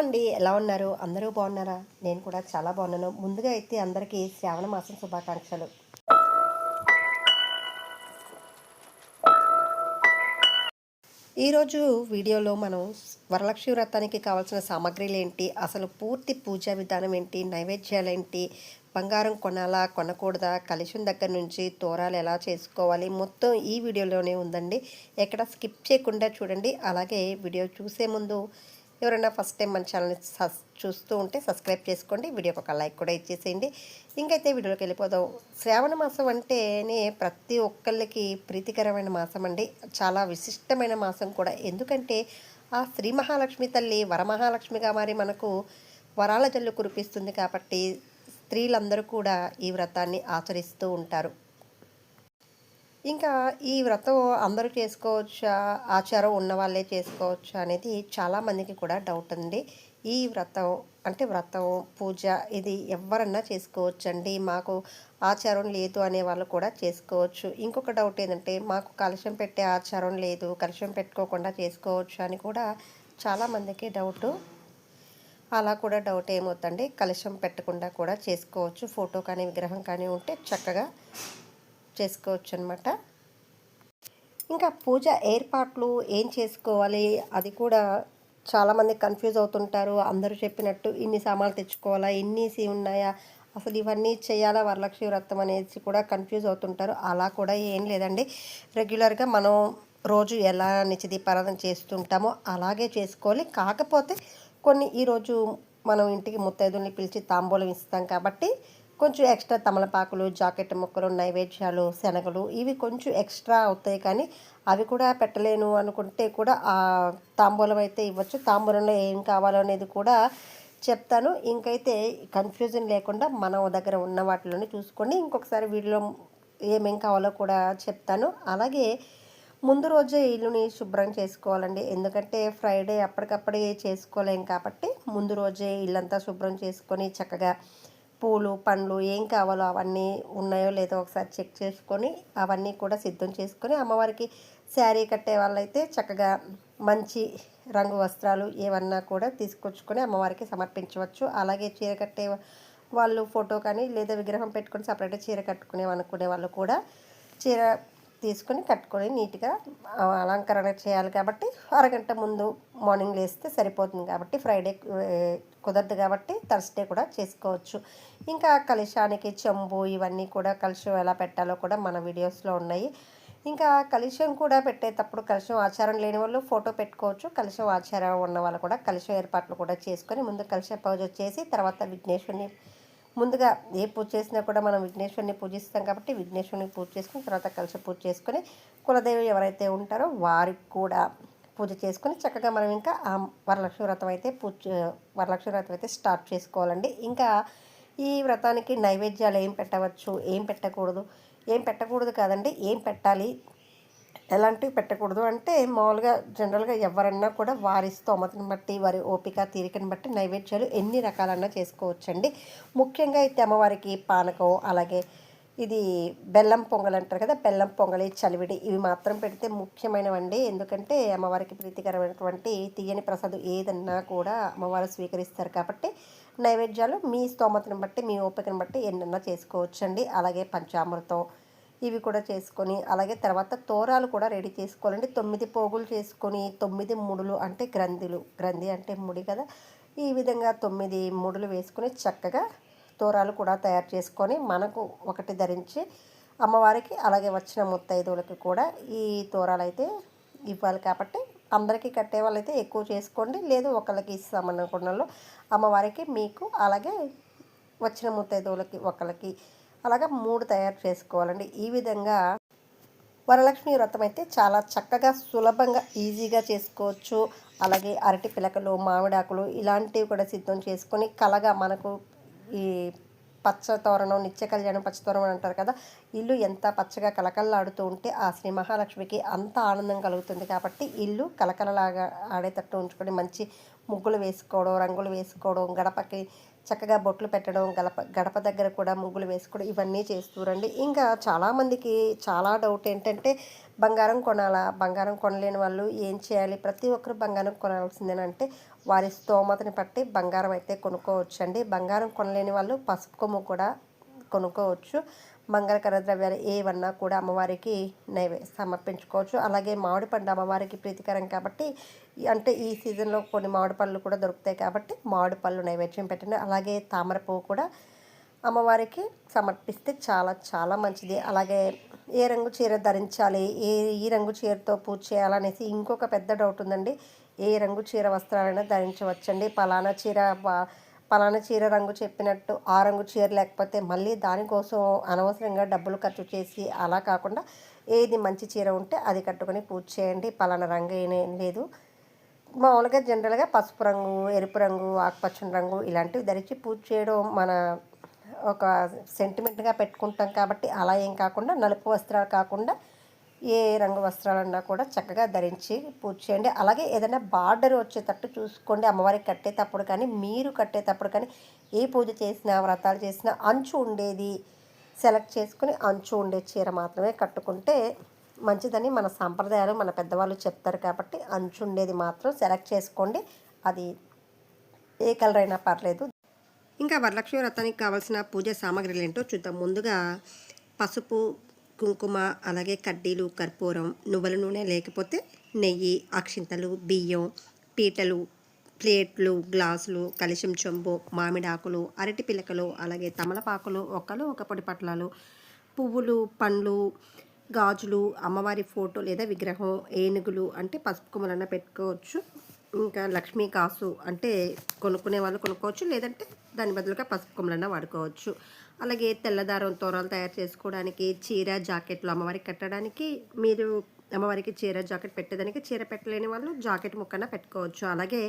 అండి. ఎలా ఉన్నారు? అందరూ బాగున్నారా? నేను కూడా చాలా బాగున్నాను. ముందుగా అయితే అందరికీ శ్రావణ మాసం శుభాకాంక్షలు. ఈరోజు వీడియోలో మనం వరలక్ష్మి వ్రతానికి కావాల్సిన సామాగ్రిలు ఏంటి? అసలు పూర్తి పూజా విధానం ఏంటి? నైవేద్యాలు ఏంటి? బంగారం కొనాలా? కొనకూడదా? కలిసిన దగ్గర నుంచి తోరాలు ఎలా చేసుకోవాలి? మొత్తం ఈ వీడియోలోనే ఉందండి. ఎక్కడ స్కిప్ చేయకుండా చూడండి. అలాగే వీడియో చూసే ముందు ఎవరైనా ఫస్ట్ టైం మన ఛానల్ని సస్ చూస్తూ ఉంటే సబ్స్క్రైబ్ చేసుకోండి. వీడియోకి ఒక లైక్ కూడా ఇచ్చేసేయండి. ఇంకైతే వీడియోలోకి వెళ్ళిపోదాం. శ్రావణ మాసం అంటేనే ప్రతి ఒక్కళ్ళకి ప్రీతికరమైన మాసం అండి. చాలా విశిష్టమైన మాసం కూడా. ఎందుకంటే ఆ శ్రీ మహాలక్ష్మి తల్లి వరమహాలక్ష్మిగా మారి మనకు వరాల జల్లు కురిపిస్తుంది కాబట్టి స్త్రీలందరూ కూడా ఈ వ్రతాన్ని ఆచరిస్తూ ఉంటారు. ఇంకా ఈ వ్రతం అందరూ చేసుకోవచ్చా? ఆచారం ఉన్న వాళ్ళే చేసుకోవచ్చా అనేది చాలామందికి కూడా డౌట్ ఉంది ఈ వ్రతం అంటే వ్రతం పూజ ఇది ఎవరన్నా చేసుకోవచ్చండి. మాకు ఆచారం లేదు అనే వాళ్ళు కూడా చేసుకోవచ్చు. ఇంకొక డౌట్ ఏంటంటే మాకు కలుషం పెట్టే ఆచారం లేదు కలుషం పెట్టుకోకుండా చేసుకోవచ్చు అని కూడా చాలామందికి డౌటు అలా కూడా డౌట్ ఏమవుతుంది కలుషం పెట్టకుండా కూడా చేసుకోవచ్చు. ఫోటో కానీ విగ్రహం కానీ ఉంటే చక్కగా చేసుకోవచ్చు అనమాట ఇంకా పూజ ఏర్పాట్లు ఏం చేసుకోవాలి? అది కూడా చాలామంది కన్ఫ్యూజ్ అవుతుంటారు. అందరూ చెప్పినట్టు ఇన్ని సామాన్లు తెచ్చుకోవాలా? ఇన్నిసి ఉన్నాయా? అసలు ఇవన్నీ చేయాలా? వరలక్ష్మి వ్రతం అనేసి కూడా కన్ఫ్యూజ్ అవుతుంటారు. అలా కూడా ఏం లేదండి. రెగ్యులర్గా మనం రోజు ఎలా నిత్యదీపారాధన చేస్తుంటామో అలాగే చేసుకోవాలి. కాకపోతే కొన్ని ఈరోజు మనం ఇంటికి ముత్తైదుల్ని పిలిచి తాంబూలం ఇస్తాం కాబట్టి కొంచెం ఎక్స్ట్రా తమలపాకులు జాకెట్ ముక్కలు నైవేద్యాలు శనగలు ఇవి కొంచెం ఎక్స్ట్రా అవుతాయి కానీ అవి కూడా పెట్టలేను అనుకుంటే కూడా ఆ తాంబూలం అయితే ఇవ్వచ్చు. తాంబూలంలో ఏం కావాలో అనేది కూడా చెప్తాను. ఇంకైతే కన్ఫ్యూజన్ లేకుండా మనం దగ్గర ఉన్న వాటిలోనే చూసుకొని ఇంకొకసారి వీడియో ఏమేం కావాలో కూడా చెప్తాను. అలాగే ముందు రోజే ఇల్లుని శుభ్రం చేసుకోవాలండి. ఎందుకంటే ఫ్రైడే అప్పటికప్పుడే చేసుకోలేం కాబట్టి ముందు రోజే ఇల్లంతా శుభ్రం చేసుకొని చక్కగా పూలు పండ్లు ఏం కావాలో అవన్నీ ఉన్నాయో లేదో ఒకసారి చెక్ చేసుకొని అవన్నీ కూడా సిద్ధం చేసుకొని అమ్మవారికి శారీ కట్టే వాళ్ళైతే చక్కగా మంచి రంగు వస్త్రాలు ఏమన్నా కూడా తీసుకొచ్చుకొని అమ్మవారికి సమర్పించవచ్చు. అలాగే చీర కట్టే వాళ్ళు ఫోటో కానీ లేదా విగ్రహం పెట్టుకొని సపరేట్గా చీర కట్టుకునే అనుకునే వాళ్ళు కూడా చీర తీసుకొని కట్టుకొని నీట్గా అలంకరణ చేయాలి కాబట్టి అరగంట ముందు మార్నింగ్ లేస్తే సరిపోతుంది కాబట్టి ఫ్రైడే కుదరదు కాబట్టి థర్స్డే కూడా చేసుకోవచ్చు. ఇంకా కలుషానికి చెంబు ఇవన్నీ కూడా కలుషం ఎలా పెట్టాలో కూడా మన వీడియోస్లో ఉన్నాయి. ఇంకా కలుషం కూడా పెట్టేటప్పుడు కలుషం ఆచారం లేని వాళ్ళు ఫోటో పెట్టుకోవచ్చు. కలుషం ఆచారం ఉన్న వాళ్ళు కూడా కలుషం ఏర్పాట్లు కూడా చేసుకొని ముందు కలుష పూజ చేసి తర్వాత విఘ్నేశ్వరిని ముందుగా ఏ పూజ చేసినా కూడా మనం విఘ్నేశ్వరిని పూజిస్తాం కాబట్టి విఘ్నేశ్వరిని పూజ చేసుకుని తర్వాత కలిసి పూజ చేసుకొని కులదేవి ఎవరైతే ఉంటారో వారికి కూడా పూజ చేసుకుని చక్కగా మనం ఇంకా ఆ వరలక్ష్మి వ్రతం అయితే పూజ వరలక్ష్మి వ్రతం అయితే స్టార్ట్ చేసుకోవాలండి. ఇంకా ఈ వ్రతానికి నైవేద్యాలు ఏం పెట్టవచ్చు ఏం పెట్టకూడదు ఏం పెట్టకూడదు కాదండి ఏం పెట్టాలి ఎలాంటివి పెట్టకూడదు అంటే మామూలుగా జనరల్గా ఎవరన్నా కూడా వారి స్తోమతని బట్టి వారి ఓపిక తీరికని బట్టి నైవేద్యాలు ఎన్ని రకాలన్నా చేసుకోవచ్చండి. ముఖ్యంగా అయితే అమ్మవారికి పానకం అలాగే ఇది బెల్లం పొంగల్ అంటారు కదా బెల్లం పొంగలి చలివిడి ఇవి మాత్రం పెడితే ముఖ్యమైనవండి. ఎందుకంటే అమ్మవారికి ప్రీతికరమైనటువంటి తీయని ప్రసాదం ఏదన్నా కూడా అమ్మవారు స్వీకరిస్తారు కాబట్టి నైవేద్యాలు మీ స్తోమతను బట్టి మీ ఓపికను బట్టి ఎన్నన్నా చేసుకోవచ్చండి. అలాగే పంచామృతం ఇవి కూడా చేసుకొని అలాగే తర్వాత తోరాలు కూడా రెడీ చేసుకోవాలండి. తొమ్మిది పోగులు చేసుకొని తొమ్మిది ముడులు అంటే గ్రంథిలు. గ్రంథి అంటే ముడి కదా. ఈ విధంగా తొమ్మిది ముడులు వేసుకొని చక్కగా తోరాలు కూడా తయారు చేసుకొని మనకు ఒకటి ధరించి అమ్మవారికి అలాగే వచ్చిన ముత్తైదువులకి కూడా ఈ తోరాలు అయితే ఇవ్వాలి కాబట్టి అందరికీ కట్టే వాళ్ళైతే ఎక్కువ చేసుకోండి. లేదు ఒకళ్ళకి ఇస్తామనుకున్న అమ్మవారికి మీకు అలాగే వచ్చిన ముత్తైదువులకి ఒకళ్ళకి అలాగా మూడు తయారు చేసుకోవాలండి. ఈ విధంగా వరలక్ష్మి వ్రతం అయితే చాలా చక్కగా సులభంగా ఈజీగా చేసుకోవచ్చు. అలాగే అరటి పిలకలు మామిడాకులు ఇలాంటివి కూడా సిద్ధం చేసుకొని కలగా మనకు ఈ పచ్చ తోరణం నిత్య కళ్యాణం పచ్చ తోరణం అంటారు కదా ఇల్లు ఎంత పచ్చగా కలకలలాడుతూ ఉంటే ఆ శ్రీ మహాలక్ష్మికి అంత ఆనందం కలుగుతుంది కాబట్టి ఇల్లు కలకలలాగా ఆడేటట్టు ఉంచుకొని మంచి ముగ్గులు వేసుకోవడం రంగులు వేసుకోవడం గడపకి చక్కగా బొట్లు పెట్టడం గడప గడప దగ్గర కూడా ముగ్గులు వేసుకోవడం ఇవన్నీ చేస్తురండి ఇంకా చాలామందికి చాలా డౌట్ ఏంటంటే బంగారం కొనాలా? బంగారం కొనలేని వాళ్ళు ఏం చేయాలి? ప్రతి ఒక్కరు బంగారం కొనాల్సిందేనంటే వారి స్తోమతని బట్టి బంగారం అయితే కొనుక్కోవచ్చండి. బంగారం కొనలేని వాళ్ళు పసుపు కొమ్ము కూడా కొనుక్కోవచ్చు. మంగళకర ద్రవ్యాలు ఏవన్నా కూడా అమ్మవారికి నైవే సమర్పించుకోవచ్చు. అలాగే మామిడి పండు అమ్మవారికి ప్రీతికరం కాబట్టి అంటే ఈ సీజన్లో కొన్ని మామిడి పళ్ళు కూడా దొరుకుతాయి కాబట్టి మామిడి పళ్ళు నైవేద్యం పెట్టండి. అలాగే తామర పువ్వు కూడా అమ్మవారికి సమర్పిస్తే చాలా చాలా మంచిది. అలాగే ఏ రంగు చీర ధరించాలి ఏ ఈ రంగు చీరతో పూజ చేయాలనేసి ఇంకొక పెద్ద డౌట్ ఉందండి. ఏ రంగు చీర వస్త్రాలైనా ధరించవచ్చండి. పలానా చీర పలానా చీర రంగు చెప్పినట్టు ఆ రంగు చీర లేకపోతే మళ్ళీ దానికోసం అనవసరంగా డబ్బులు ఖర్చు చేసి అలా కాకుండా ఏది మంచి చీర ఉంటే అది కట్టుకొని పూజ చేయండి. పలానా రంగు ఏం లేదు. మామూలుగా జనరల్గా పసుపు రంగు ఎరుపు రంగు ఆకుపచ్చని రంగు ఇలాంటివి ధరించి పూజ చేయడం మన ఒక సెంటిమెంట్గా పెట్టుకుంటాం కాబట్టి అలా ఏం కాకుండా నలుపు వస్త్రాలు కాకుండా ఏ రంగు వస్త్రాలన్నా కూడా చక్కగా ధరించి పూజ చేయండి. అలాగే ఏదైనా బార్డర్ వచ్చేటట్టు చూసుకోండి. అమ్మవారికి కట్టేటప్పుడు కానీ మీరు కట్టేటప్పుడు కానీ ఏ పూజ చేసినా వ్రతాలు చేసినా అంచు ఉండేది. సెలెక్ట్ చేసుకుని అంచు ఉండే చీర మాత్రమే కట్టుకుంటే మంచిదని మన సాంప్రదాయాలు మన పెద్దవాళ్ళు చెప్తారు కాబట్టి అంచు ఉండేది మాత్రం సెలెక్ట్ చేసుకోండి. అది ఏ కలర్ అయినా పర్లేదు. ఇంకా వరలక్ష్మి వ్రతానికి కావాల్సిన పూజ సామాగ్రిలు ఏంటో చూద్దాం. ముందుగా పసుపు కుంకుమ అలాగే కడ్డీలు కర్పూరం నువ్వుల నూనె లేకపోతే నెయ్యి అక్షింతలు బియ్యం పీటలు ప్లేట్లు గ్లాసులు కలిసిం చెంబు మామిడాకులు అరటి పిలకలు అలాగే తమలపాకులు ఒక్కలు ఒక పొడి పట్లాలు పువ్వులు పండ్లు గాజులు అమ్మవారి ఫోటో లేదా విగ్రహం ఏనుగులు అంటే పసుపు కొమ్మలన్న పెట్టుకోవచ్చు. ఇంకా లక్ష్మీ కాసు అంటే కొనుక్కునే వాళ్ళు కొనుక్కోవచ్చు లేదంటే దాని బదులుగా పసుపు కొమ్మలన్న వాడుకోవచ్చు. అలాగే తెల్లదారం తోరాలు తయారు చేసుకోవడానికి చీర జాకెట్లు అమ్మవారికి కట్టడానికి మీరు అమ్మవారికి చీర జాకెట్ పెట్టేదానికి చీర పెట్టలేని వాళ్ళు జాకెట్ ముక్కన పెట్టుకోవచ్చు. అలాగే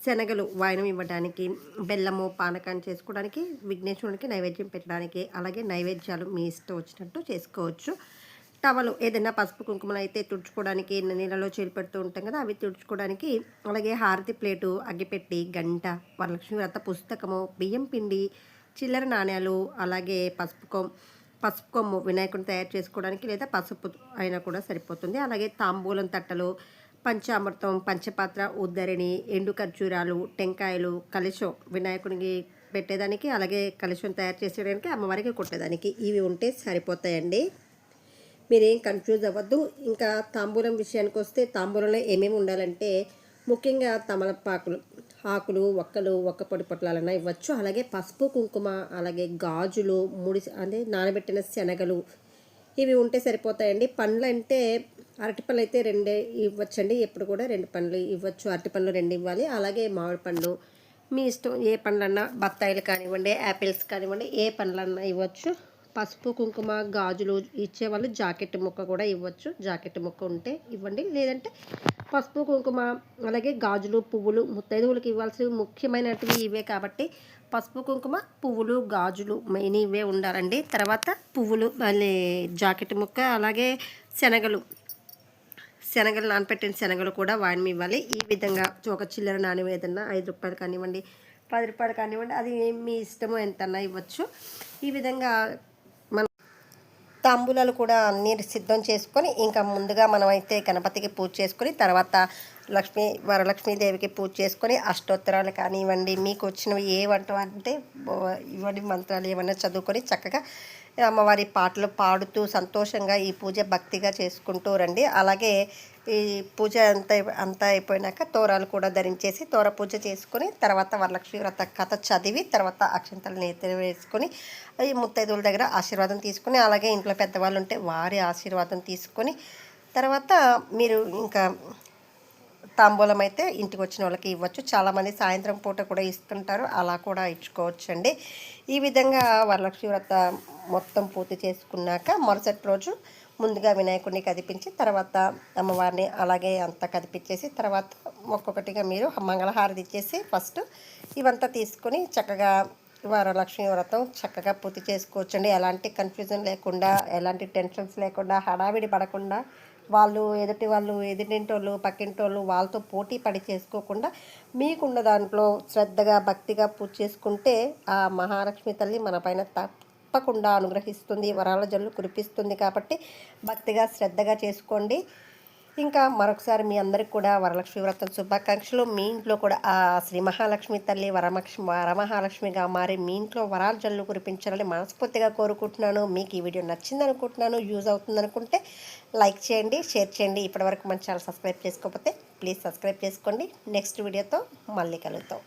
శనగలు వాయనం ఇవ్వడానికి బెల్లము పానకాన్ని చేసుకోవడానికి విఘ్నేశ్వరునికి నైవేద్యం పెట్టడానికి అలాగే నైవేద్యాలు మీ ఇష్టం వచ్చినట్టు చేసుకోవచ్చు. టవలు ఏదైనా పసుపు కుంకుమలు అయితే తుడుచుకోవడానికి నీళ్ళలో చేరిపెడుతూ ఉంటాం కదా అవి తుడుచుకోవడానికి అలాగే హారతి ప్లేటు అగ్గిపెట్టి గంట వరలక్ష్మి వ్రత పుస్తకము బియ్యం పిండి చిల్లర నాణ్యాలు అలాగే పసుపు కొమ్ పసుపు కొమ్ము వినాయకుడిని తయారు చేసుకోవడానికి లేదా పసుపు అయినా కూడా సరిపోతుంది. అలాగే తాంబూలం తట్టలు పంచామృతం పంచపాత్ర ఉద్దరిణి ఎండు ఖర్జూరాలు టెంకాయలు కలశం వినాయకుడికి పెట్టేదానికి అలాగే కలశం తయారు చేసేయడానికి అమ్మవారికి కొట్టేదానికి ఇవి ఉంటే సరిపోతాయండి. మీరేం కన్ఫ్యూజ్ అవ్వద్దు. ఇంకా తాంబూలం విషయానికి వస్తే తాంబూలంలో ఏమేమి ఉండాలంటే ముఖ్యంగా తమలపాకులు ఆకులు ఒక్కలు ఒక్క పొడి పొట్లాలన్నా ఇవ్వచ్చు. అలాగే పసుపు కుంకుమ అలాగే గాజులు ముడి అంటే నానబెట్టిన శనగలు ఇవి ఉంటే సరిపోతాయండి. పండ్లు అంటే అరటిపళ్ళు అయితే రెండే ఇవ్వచ్చండి. ఎప్పుడు కూడా రెండు పండ్లు ఇవ్వచ్చు. అరటిపండ్లు రెండు ఇవ్వాలి. అలాగే మామిడి పండ్లు మీ ఇష్టం ఏ పండ్లన్నా బత్తాయిలు కానివ్వండి యాపిల్స్ కానివ్వండి ఏ పండ్లన్నా ఇవ్వచ్చు. పసుపు కుంకుమ గాజులు ఇచ్చేవాళ్ళు జాకెట్ ముక్క కూడా ఇవ్వచ్చు. జాకెట్ ముక్క ఉంటే ఇవ్వండి. లేదంటే పసుపు కుంకుమ అలాగే గాజులు పువ్వులు ముత్తైదువులకు ఇవ్వాల్సి ముఖ్యమైనటివి ఇవే కాబట్టి పసుపు కుంకుమ పువ్వులు గాజులు మెయిన్ ఇవే ఉండాలండి. తర్వాత పువ్వులు మళ్ళీ జాకెట్ ముక్క అలాగే శనగలు. శనగలు నానపెట్టిన శనగలు కూడా వాడిని ఇవ్వాలి. ఈ విధంగా ఒక చిల్లర నాణ్యం ఏదన్నా ఐదు రూపాయలు కానివ్వండి పది రూపాయలు కానివ్వండి అది మీ ఇష్టమో ఎంతన్నా ఇవ్వచ్చు. ఈ విధంగా తాంబూలాలు కూడా అన్నీ సిద్ధం చేసుకొని ఇంకా ముందుగా మనమైతే గణపతికి పూజ చేసుకొని తర్వాత లక్ష్మీ వరలక్ష్మీదేవికి పూజ చేసుకొని అష్టోత్తరాలు కానివ్వండి మీకు వచ్చినవి ఏ వంట అంటే ఇవ్వండి మంత్రాలు ఏమన్నా చదువుకొని చక్కగా అమ్మవారి పాటలు పాడుతూ సంతోషంగా ఈ పూజ భక్తిగా చేసుకుంటూ రండి. అలాగే ఈ పూజ అంతా అంతా అయిపోయినాక తోరాలు కూడా ధరించేసి తోర పూజ చేసుకుని తర్వాత వరలక్ష్మి వ్రత కథ చదివి తర్వాత అక్షంతలు నేతలు వేసుకొని ఈ ముత్తైదువుల దగ్గర ఆశీర్వాదం తీసుకొని అలాగే ఇంట్లో పెద్దవాళ్ళు ఉంటే వారి ఆశీర్వాదం తీసుకొని తర్వాత మీరు ఇంకా తాంబూలం అయితే ఇంటికి వచ్చిన వాళ్ళకి ఇవ్వచ్చు. చాలామంది సాయంత్రం పూట కూడా ఇస్తుంటారు. అలా కూడా ఇచ్చుకోవచ్చండి. ఈ విధంగా వరలక్ష్మి వ్రత మొత్తం పూర్తి చేసుకున్నాక మరుసటి రోజు ముందుగా వినాయకుడిని కదిపించి తర్వాత అమ్మవారిని అలాగే అంతా కదిపించేసి తర్వాత ఒక్కొక్కటిగా మీరు మంగళహారతి ఇచ్చేసి ఫస్ట్ ఇవంతా తీసుకొని చక్కగా వరలక్ష్మి వ్రతం చక్కగా పూర్తి చేసుకోవచ్చండి. ఎలాంటి కన్ఫ్యూజన్ లేకుండా ఎలాంటి టెన్షన్స్ లేకుండా హడావిడి పడకుండా వాళ్ళు ఎదుటి వాళ్ళు ఎదుటింటోళ్ళు పక్కింటోళ్ళు వాళ్ళతో పోటీ పడి చేసుకోకుండా మీకున్న దాంట్లో శ్రద్ధగా భక్తిగా పూజ చేసుకుంటే ఆ మహాలక్ష్మి తల్లి మన పైన తప్పకుండా అనుగ్రహిస్తుంది వరాల జల్లు కురిపిస్తుంది కాబట్టి భక్తిగా శ్రద్ధగా చేసుకోండి. ఇంకా మరొకసారి మీ అందరికి కూడా వరలక్ష్మి వ్రతం శుభాకాంక్షలు. మీ ఇంట్లో కూడా ఆ శ్రీ మహాలక్ష్మి తల్లి వరమక్ష్మి వరమహాలక్ష్మిగా మారి మీ ఇంట్లో వరాల జల్లు కురిపించాలని మనస్ఫూర్తిగా కోరుకుంటున్నాను. మీకు ఈ వీడియో నచ్చింది అనుకుంటున్నాను యూజ్ అవుతుంది అనుకుంటే లైక్ చేయండి షేర్ చేయండి. ఇప్పటివరకు మన ఛానల్ సబ్స్క్రైబ్ చేసుకోకపోతే ప్లీజ్ సబ్స్క్రైబ్ చేసుకోండి. నెక్స్ట్ వీడియోతో మళ్ళీ కలుగుతాం